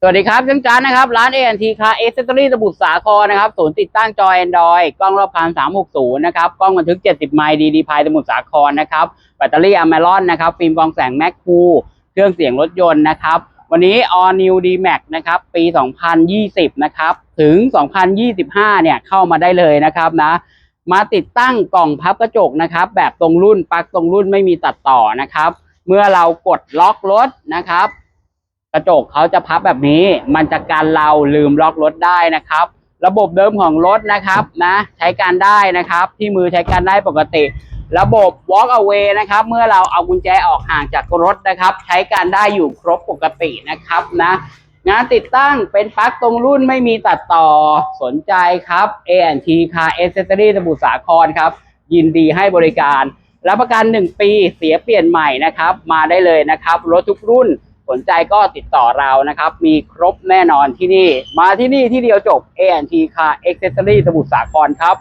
สวัสดีครับจังจานนะครับ ร้าน ANT Car Accessory สมุทรสาครนะครับศูนย์ติดตั้งจอ Android กล้องรอบคัน360 นะครับ กล้องบันทึก 70 ไมล์ดีดีพายสมุทรสาครนะครับ แบตเตอรี่อ m ม r o n นะครับ ฟิล์มกรองแสงแม c คูเครื่องเสียงรถยนต์นะครับ วันนี้ All New D Max นะครับ ปี 2020 นะครับ ถึง 2025 เนี่ย เข้ามาได้เลยนะครับนะ มาติดตั้งกล่องพับกระจกนะครับ แบบตรงรุ่นปักตรงรุ่นไม่มีตัดต่อนะครับ เมื่อเรากดล็อกรถนะครับ ระจกเขาจะพับแบบนี้ มันจะการเราลืมล็อกรถได้นะครับ ระบบเดิมของรถนะครับนะ ใช้การได้นะครับ ที่มือใช้การได้ปกติ ระบบ walk away นะครับ เมื่อเราเอากุญแจออกห่างจากรถนะครับ ใช้การได้อยู่ครบปกตินะครับนะงานติดตั้งเป็นปลั๊กตรงรุ่นไม่มีตัดต่อสนใจครับ A&T Car Accessory สมุทรสาครครับ ยินดีให้บริการ รับประกัน 1 ปีเสียเปลี่ยนใหม่นะครับ มาได้เลยนะครับ รถทุกรุ่น สนใจก็ติดต่อเรานะครับ มีครบแน่นอนที่นี่ มาที่นี่ที่เดียวจบ A&T Car Accessory สมุทรสาครครับ